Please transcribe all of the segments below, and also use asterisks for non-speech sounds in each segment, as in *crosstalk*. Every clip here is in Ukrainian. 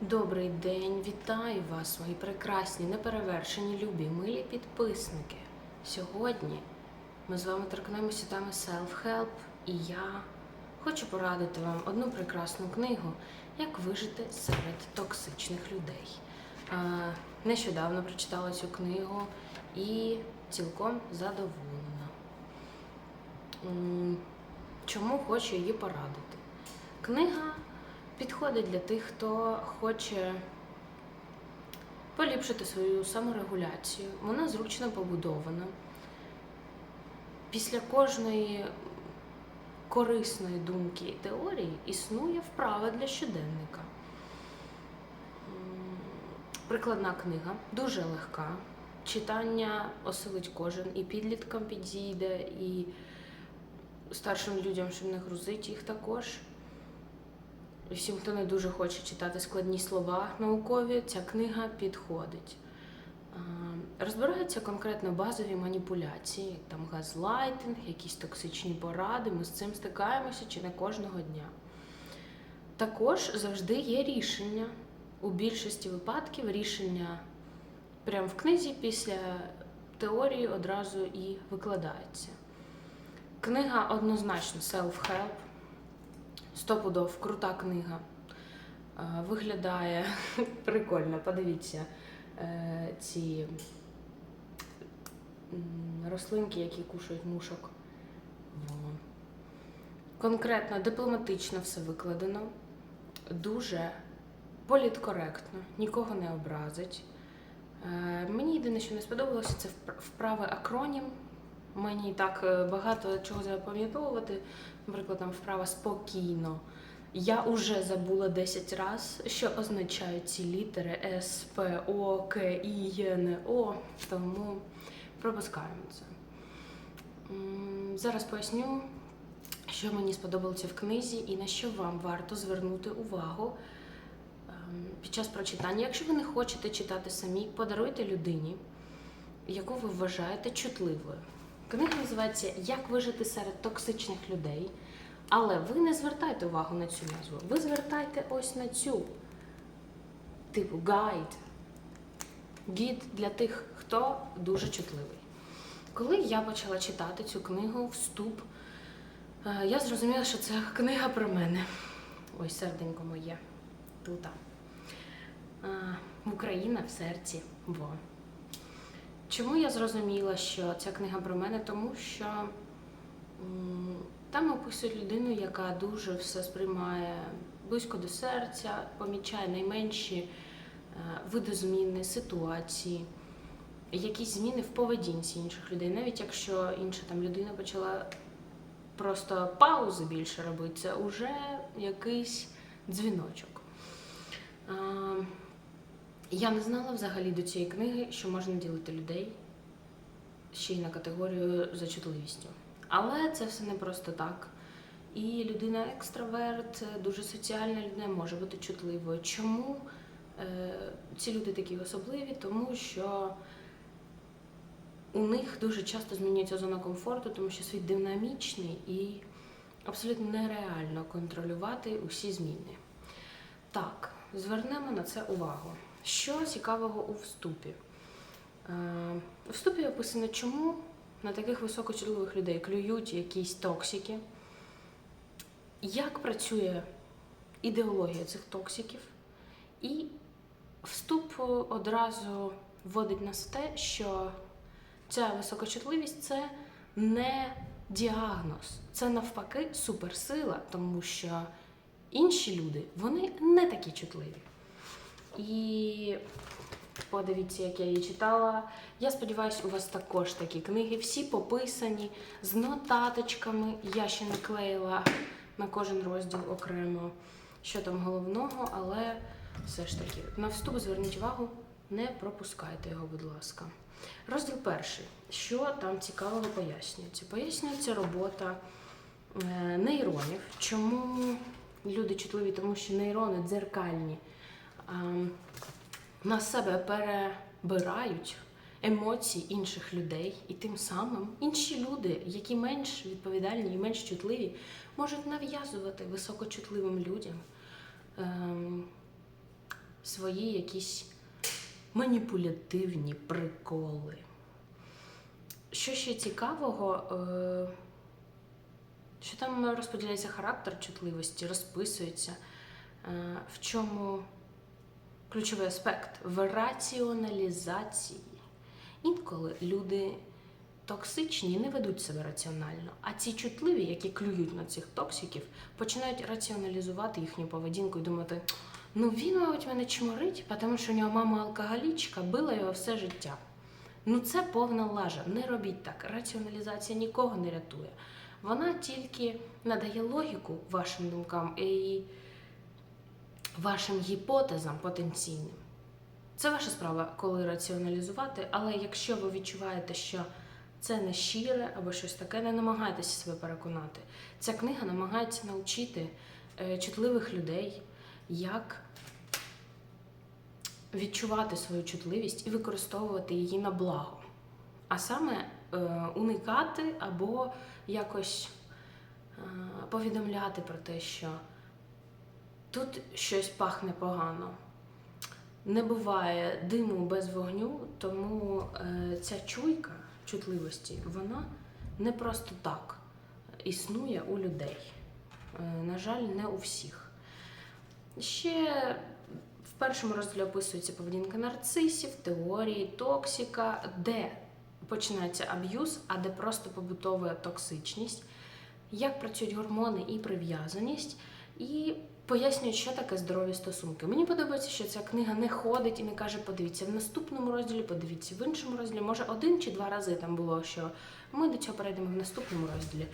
Добрий день, вітаю вас, мої прекрасні, неперевершені, любі, милі підписники. Сьогодні ми з вами торкнемося теми self-help, і я хочу порадити вам одну прекрасну книгу, як вижити серед токсичних людей. Нещодавно прочитала цю книгу і цілком задоволена. Чому хочу її порадити? Книга підходить для тих, хто хоче поліпшити свою саморегуляцію. Вона зручно побудована. Після кожної корисної думки і теорії існує вправа для щоденника. Прикладна книга, дуже легка. Читання осилить кожен, і підліткам підійде, і старшим людям, щоб не грузить їх також. І Всім, хто не дуже хоче читати складні слова наукові, ця книга підходить. Розбираються конкретно базові маніпуляції, там газлайтинг, якісь токсичні поради. Ми з цим стикаємося чи не кожного дня. Також завжди є рішення. У більшості випадків рішення прямо в книзі після теорії одразу і викладається. Книга однозначно self-help. Стопудов, крута книга. Е, Виглядає *laughs* прикольно, подивіться е, ці рослинки, які кушають мушок. Конкретно, дипломатично все викладено, дуже політкоректно, нікого не образить. Е, Мені єдине, що не сподобалося, це вправи акронім. Мені так е, багато чого запам'ятовувати. Наприклад, там вправа спокійно. Я вже забула 10 разів, що означають ці літери С, П, О, К, І, Є, Н, О, тому пропускаємо це. Зараз поясню, що мені сподобалося в книзі і на що вам варто звернути увагу ем, під час прочитання. Якщо ви не хочете читати самі, подаруйте людині, яку ви вважаєте чутливою. Книга називається Як вижити серед токсичних людей. Але ви не звертайте увагу на цю назву. Ви звертайте ось на цю. Типу гайд. Гід для тих, хто дуже чутливий. Коли я почала читати цю книгу вступ, е, я зрозуміла, що це книга про мене. Ой, серденько моє. Тута. Україна в серці. Во. Чому я зрозуміла, що ця книга про мене? Тому що там описують людину, яка дуже все сприймає близько до серця, помічає найменші е, видозміни, ситуації, якісь зміни в поведінці інших людей. Навіть якщо інша там людина почала просто паузи більше робити, це вже якийсь дзвіночок. Я не знала взагалі до цієї книги, що можна ділити людей ще й на категорію за чутливістю. Але це все не просто так. І людина екстраверт, дуже соціальна людина може бути чутливою. Чому е, ці люди такі особливі? Тому що у них дуже часто змінюється зона комфорту, тому що світ динамічний і абсолютно нереально контролювати усі зміни. Так, звернемо на це увагу. Що цікавого у вступі? Е, У вступі описано, чому на таких високочутливих людей клюють якісь токсики, як працює ідеологія цих токсиків, і вступ одразу вводить нас в те, що ця високочутливість це не діагноз, це навпаки суперсила, тому що інші люди вони не такі чутливі. І подивіться, як я її читала. Я сподіваюся, у вас також такі книги. Всі пописані з нотаточками. Я ще не клеїла на кожен розділ окремо, що там головного, але все ж таки, на вступ зверніть увагу, не пропускайте його, будь ласка. Розділ перший. Що там цікавого пояснюється? Пояснюється робота е, нейронів. Чому люди чутливі? Тому що нейрони дзеркальні на себе перебирають емоції інших людей, і тим самим інші люди, які менш відповідальні і менш чутливі, можуть нав'язувати високочутливим людям ем, свої якісь маніпулятивні приколи. Що ще цікавого, е, що там розподіляється характер чутливості, розписується, е, в чому ключовий аспект в раціоналізації. Інколи люди токсичні не ведуть себе раціонально, а ці чутливі, які клюють на цих токсиків, починають раціоналізувати їхню поведінку і думати, ну він, мабуть, мене чморить, тому що у нього мама алкоголічка, била його все життя. Ну це повна лажа. Не робіть так. Раціоналізація нікого не рятує. Вона тільки надає логіку вашим думкам і вашим гіпотезам потенційним. Це ваша справа, коли раціоналізувати, але якщо ви відчуваєте, що це не щире або щось таке, не намагайтеся себе переконати. Ця книга намагається навчити е, чутливих людей, як відчувати свою чутливість і використовувати її на благо. А саме е, уникати або якось е, повідомляти про те, що тут щось пахне погано. Не буває диму без вогню, тому е, ця чуйка чутливості, вона не просто так існує у людей. Е, на жаль, не у всіх. Ще в першому розділі описується поведінка нарцисів, теорії, токсика, де починається аб'юз, а де просто побутова токсичність, як працюють гормони і прив'язаність, і пояснюють, що таке здорові стосунки. Мені подобається, що ця книга не ходить і не каже, подивіться в наступному розділі, подивіться в іншому розділі. Може, один чи два рази там було, що ми до цього перейдемо в наступному розділі.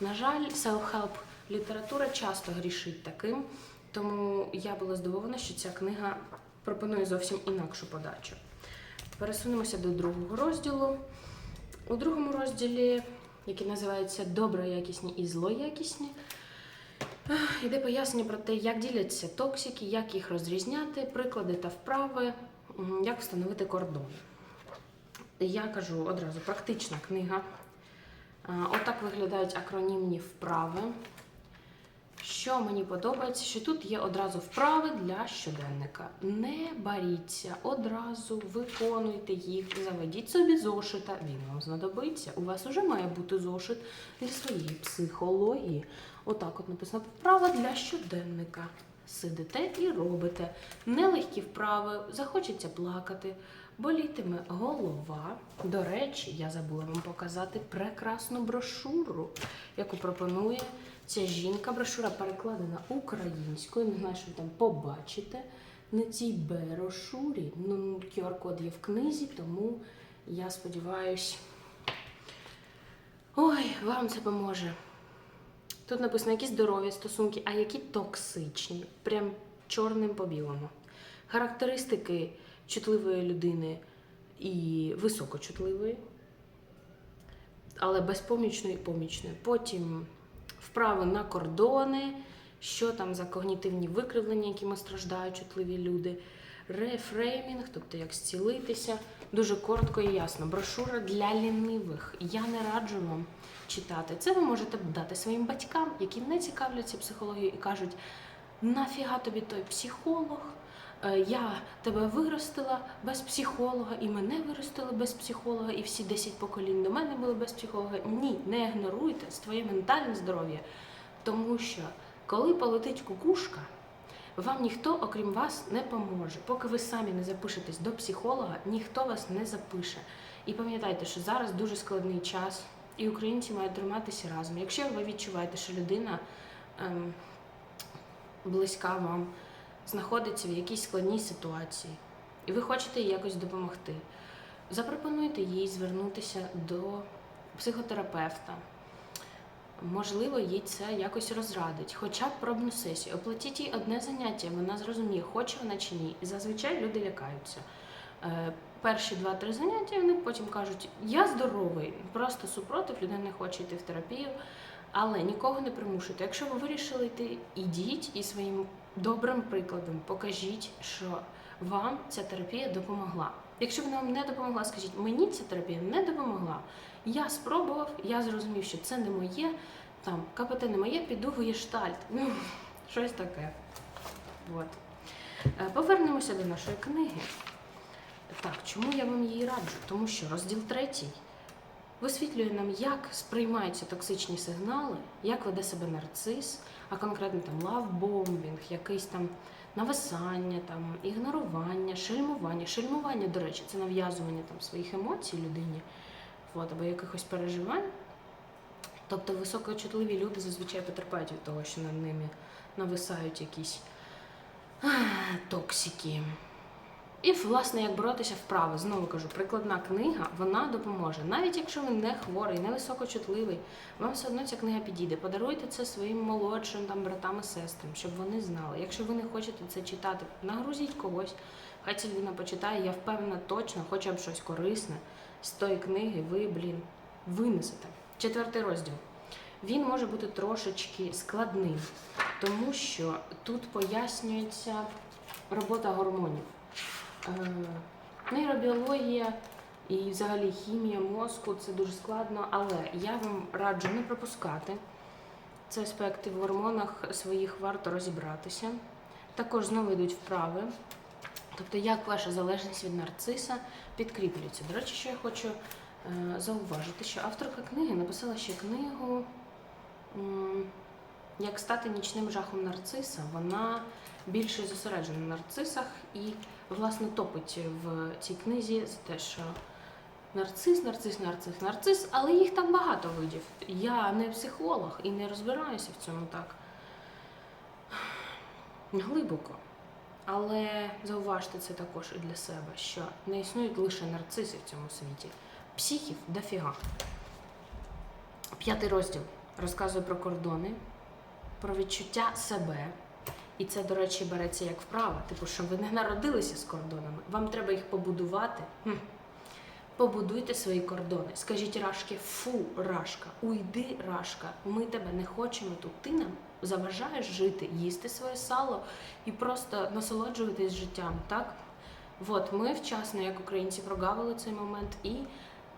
На жаль, self-help література часто грішить таким, тому я була здивована, що ця книга пропонує зовсім інакшу подачу. Пересунемося до другого розділу. У другому розділі, який називається Добре якісні і злоякісні, йде пояснення про те, як діляться токсики, як їх розрізняти, приклади та вправи, як встановити кордон. Я кажу одразу, практична книга. Е, Отак виглядають акронімні вправи. Що мені подобається, що тут є одразу вправи для щоденника. Не боріться, одразу виконуйте їх, заведіть собі зошита. Він вам знадобиться. У вас вже має бути зошит для своєї психології. Отак от написано вправа для щоденника. Сидите і робите. Нелегкі вправи, захочеться плакати, болітиме голова. До речі, я забула вам показати прекрасну брошуру, яку пропонує ця жінка. Брошура перекладена українською. Не знаю, що ви там побачите. На цій брошурі. Ну, QR-код є в книзі, тому я сподіваюсь. Ой, вам це поможе. Тут написано, які здорові стосунки, а які токсичні. Прям чорним по білому. Характеристики чутливої людини і високочутливої, але безпомічної і помічної. Потім вправи на кордони, що там за когнітивні викривлення, якими страждають чутливі люди. Рефреймінг, тобто як зцілитися. Дуже коротко і ясно. Брошура для лінивих. Я не раджу вам читати. Це ви можете дати своїм батькам, які не цікавляться психологією і кажуть: нафіга тобі той психолог? Е, Я тебе виростила без психолога, і мене виростили без психолога, і всі 10 поколінь до мене були без психолога. Ні, не ігноруйте своє ментальне здоров'я. Тому що коли полетить кукушка, вам ніхто, окрім вас, не поможе. Поки ви самі не запишетесь до психолога, ніхто вас не запише. І пам'ятайте, що зараз дуже складний час, і українці мають триматися разом. Якщо ви відчуваєте, що людина ем, близька вам знаходиться в якійсь складній ситуації, і ви хочете їй якось допомогти, запропонуйте їй звернутися до психотерапевта. Можливо, їй це якось розрадить, хоча б пробну сесію. Оплатіть їй одне заняття, вона зрозуміє, хоче вона чи ні. І зазвичай люди лякаються. Е, Перші два-три заняття вони потім кажуть: я здоровий, просто супротив, людина не хоче йти в терапію, але нікого не примушуйте. Якщо ви вирішили йти, ідіть і своїм добрим прикладом покажіть, що вам ця терапія допомогла. Якщо вона вам не допомогла, скажіть, мені ця терапія не допомогла. Я спробував, я зрозумів, що це не моє, там КПТ не моє, піду в гештальт. Ну, *laughs* щось таке. От. Е, Повернемося до нашої книги. Так, чому я вам її раджу? Тому що розділ третій висвітлює нам, як сприймаються токсичні сигнали, як веде себе нарцис, а конкретно там лавбомбінг, якийсь там нависання, там ігнорування, шельмування. Шельмування, до речі, це нав'язування там своїх емоцій людині, от, або якихось переживань. Тобто високочутливі люди зазвичай потерпають від того, що над ними нависають якісь токсики. І, власне, як боротися вправо, знову кажу, прикладна книга, вона допоможе. Навіть якщо ви не хворий, не високочутливий, вам все одно ця книга підійде. Подаруйте це своїм молодшим там, братам і сестрам, щоб вони знали. Якщо ви не хочете це читати, нагрузіть когось, хай ця людина почитає, я впевнена точно, хоча б щось корисне з тої книги ви, блін, винесете. Четвертий розділ. Він може бути трошечки складним, тому що тут пояснюється робота гормонів. Е, Нейробіологія і взагалі хімія мозку це дуже складно, але я вам раджу не пропускати. Це аспекти в гормонах своїх варто розібратися. Також знову йдуть вправи. Тобто, як ваша залежність від нарциса підкріплюється. До речі, що я хочу е, зауважити, що авторка книги написала ще книгу Як стати нічним жахом нарциса. Вона більше зосереджена на нарцисах і, власне, топить в цій книзі за те, що нарцис, нарцис, нарцис, нарцис, але їх там багато видів. Я не психолог і не розбираюся в цьому так глибоко. Але зауважте це також і для себе, що не існують лише нарциси в цьому світі. Психів дофіга. П'ятий розділ розказує про кордони, про відчуття себе. І це, до речі, береться як вправа. Типу, що ви не народилися з кордонами. Вам треба їх побудувати. Хм. Побудуйте свої кордони. Скажіть Рашки, фу, Рашка, уйди, Рашка. Ми тебе не хочемо тут. Ти нам заважаєш жити, їсти своє сало і просто насолоджуватись життям, так? От ми вчасно, як українці, прогавили цей момент і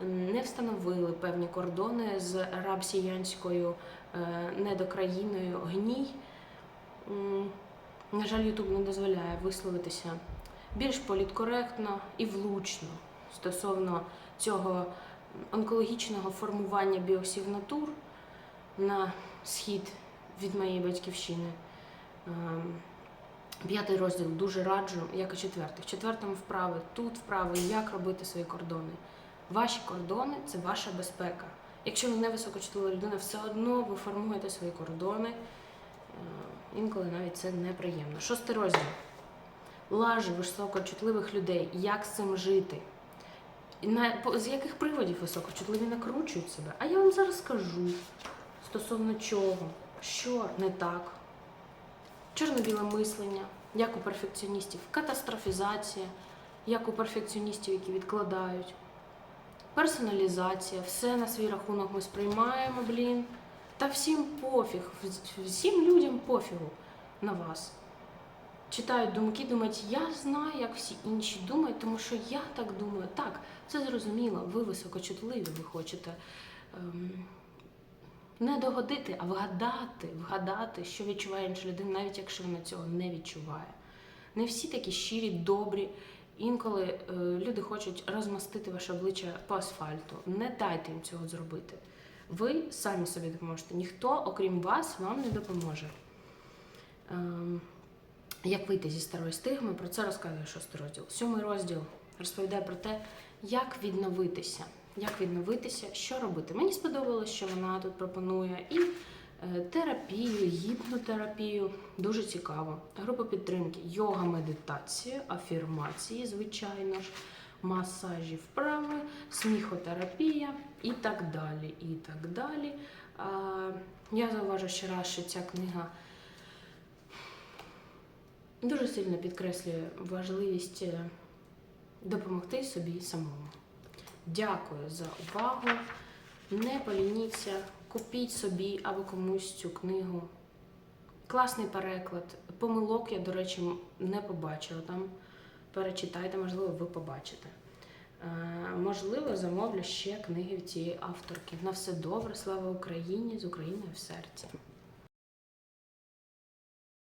не встановили певні кордони з рабсіянською е, недокраїною гній. На жаль, Ютуб не дозволяє висловитися більш політкоректно і влучно стосовно цього онкологічного формування біосігнатур на схід від моєї батьківщини. Ем, П'ятий розділ дуже раджу, як і четвертий. В четвертому вправи, тут вправи, як робити свої кордони. Ваші кордони це ваша безпека. Якщо ви не високочутлива людина, все одно ви формуєте свої кордони. Е, Інколи навіть це неприємно. Шостий розділ. Лажі високочутливих людей. Як з цим жити? На, з яких приводів високочутливі накручують себе? А я вам зараз скажу стосовно чого, що не так. Чорно-біле мислення, як у перфекціоністів, катастрофізація, як у перфекціоністів, які відкладають, персоналізація, все на свій рахунок ми сприймаємо, блін. Та всім пофіг, всім людям пофігу на вас. Читають думки, думають, я знаю, як всі інші думають, тому що я так думаю. Так, це зрозуміло, ви високочутливі, ви хочете ем, не догодити, а вгадати, вгадати, що відчуває інша людина, навіть якщо вона цього не відчуває. Не всі такі щирі, добрі. Інколи е, люди хочуть розмастити ваше обличчя по асфальту. Не дайте їм цього зробити. Ви самі собі допоможете. Ніхто, окрім вас, вам не допоможе. Ем, як вийти зі старої стигми, про це розказує шостий розділ. Сьомий розділ розповідає про те, як відновитися. Як відновитися, що робити. Мені сподобалось, що вона тут пропонує і е, терапію, гіпнотерапію. Дуже цікаво. Група підтримки, йога, медитація, афірмації, звичайно ж, масажі вправи, сміхотерапія і так далі. І так далі. Я зауважу ще раз, що ця книга дуже сильно підкреслює важливість е, допомогти собі самому. Дякую за увагу. Не полініться, купіть собі або комусь цю книгу. Класний переклад. Помилок я, до речі, не побачила там. Перечитайте, можливо, ви побачите. Е, можливо, замовлю ще книги цієї авторки. На все добре, слава Україні, з Україною в серці.